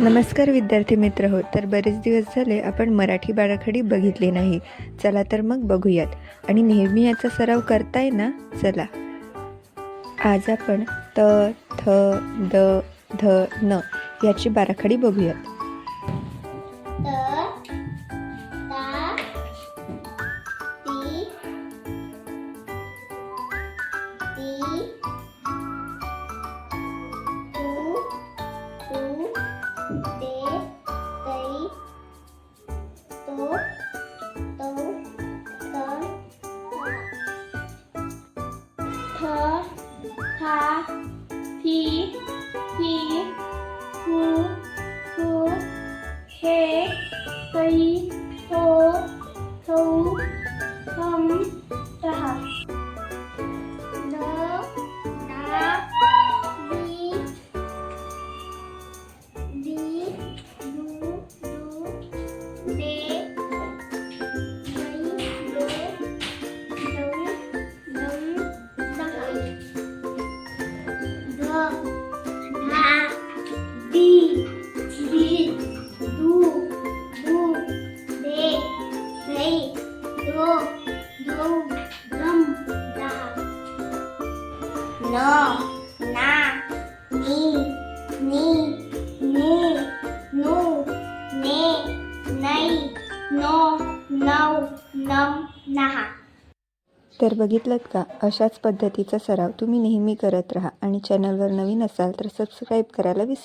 नमस्कार विद्यार्थी मित्र हो तर बरेच दिवस झाले आपण मराठी बाराखडी बघितली नाही. चला तर मग बघूयात. आणि नेहमी याचा सराव करताय ना? चला. आज आपण त थ द ध न याची बाराखडी बघूयात. त थ था थी थी थू थू हे कई हो थौ थम तहा न ना दी दी दू दू दे दई दो दम दहा न ना नी नी नु नु ने नै नो नम नहा तर बघितलं का अशाच पद्धतीचा सराव तुम्ही नेहमी करत राहा आणि चॅनलवर नवीन असाल तर सबस्क्राईब करायला विसरू